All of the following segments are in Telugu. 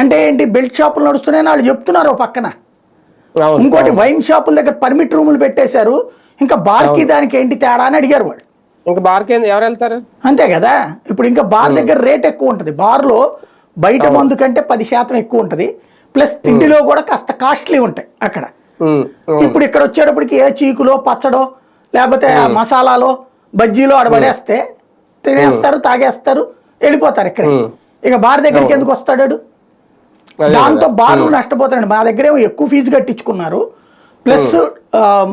అంటే ఏంటి బెల్ట్ షాపులు నడుస్తున్నాయని వాళ్ళు చెప్తున్నారు పక్కన. ఇంకోటి వైన్ షాపుల దగ్గర పర్మిట్ రూములు పెట్టేశారు ఇంకా బార్కి దానికి ఏంటి తేడా అని అడిగారు వాళ్ళు. ఇంకా బార్కి ఎవరు వెళ్తారు? అంతే కదా? ఇప్పుడు ఇంకా బార్ దగ్గర రేట్ ఎక్కువ ఉంటుంది. బార్లో బయట మందు కంటే పది శాతం ఎక్కువ ఉంటుంది. ప్లస్ తిండిలో కూడా కాస్త కాస్ట్లీ ఉంటాయి అక్కడ. ఇప్పుడు ఇక్కడ వచ్చేటప్పటికి ఏ చీకులో పచ్చడో లేకపోతే మసాలాలో బజ్జీలో ఆడబడేస్తే తినేస్తారు తాగేస్తారు వెళ్ళిపోతారు ఇక్కడ. ఇక బార్ దగ్గరికి ఎందుకు వస్తాడు వాడు? అదే దాంతో బార్లు నష్టపోతాడు మా దగ్గర ఏమో ఎక్కువ ఫీజు కట్టించుకున్నారు. ప్లస్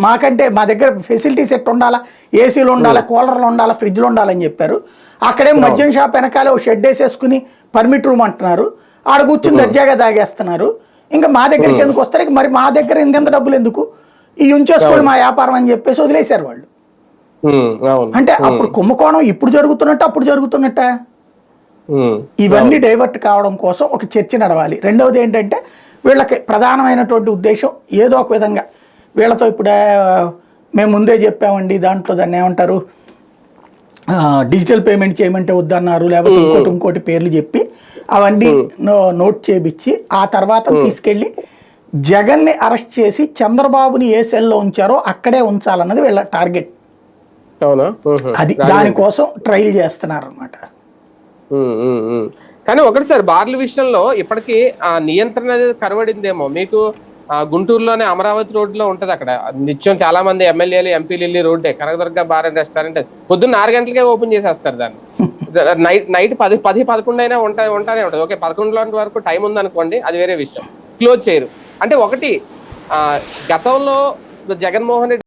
మాకంటే మా దగ్గర ఫెసిలిటీస్ ఎట్టు ఉండాలా? ఏసీలు ఉండాలా? కూలర్లు ఉండాలా? ఫ్రిడ్జ్లు ఉండాలని చెప్పారు. అక్కడే మద్యం షాప్ వెనకాల షెడ్ వేసేసుకుని పర్మిట్ రూమ్ అంటున్నారు. ఆడ కూర్చుని దర్జాగా తాగేస్తున్నారు. ఇంకా మా దగ్గరికి ఎందుకు వస్తారు? ఇక మరి మా దగ్గర ఇంకెంత డబ్బులు ఎందుకు? ఈ ఉంచేసుకోండి మా వ్యాపారం అని చెప్పేసి వదిలేశారు వాళ్ళు. అంటే అప్పుడు కుంభకోణం ఇప్పుడు జరుగుతున్నట్టు అప్పుడు జరుగుతున్నట్ట? ఇవన్నీ డైవర్ట్ కావడం కోసం ఒక చర్చ నడవాలి. రెండవది ఏంటంటే వీళ్ళకి ప్రధానమైనటువంటి ఉద్దేశం ఏదో ఒక విధంగా. వీళ్ళతో ఇప్పుడు మేము ముందే చెప్పామండి దాంట్లో దాన్ని ఏమంటారు డిజిటల్ పేమెంట్ చేయమంటే వద్దన్నారు లేకపోతే ఇంకోటి ఇంకోటి పేర్లు చెప్పి అవన్నీ నో- నోట్ చేపించి ఆ తర్వాత తీసుకెళ్ళి జగన్ని అరెస్ట్ చేసి చంద్రబాబుని ఏ సెల్లో ఉంచారో అక్కడే ఉంచాలన్నది వీళ్ళ టార్గెట్. అది దానికోసం ట్రయల్ చేస్తున్నారు అనమాట. కానీ ఒకటి సార్ బార్ల విషయంలో ఇప్పటికీ ఆ నియంత్రణ అనేది కనబడిందేమో మీకు గుంటూరులోనే అమరావతి రోడ్లో ఉంటది అక్కడ. నిత్యం చాలా మంది ఎమ్మెల్యేలు ఎంపీలు వెళ్ళి రోడ్డే. కనకదుర్గ బార్ అండ్ రెస్టారెంట్ పొద్దున్న ఆరు గంటలకే ఓపెన్ చేసేస్తారు దాన్ని. నైట్ నైట్ పది పది పదకొండు అయినా ఉంటా ఉంటానే ఉంటుంది. ఓకే పదకొండు వరకు టైం ఉందనుకోండి అది వేరే విషయం. క్లోజ్ చేయరు. అంటే ఒకటి ఆ, గతంలో జగన్మోహన్ రెడ్డి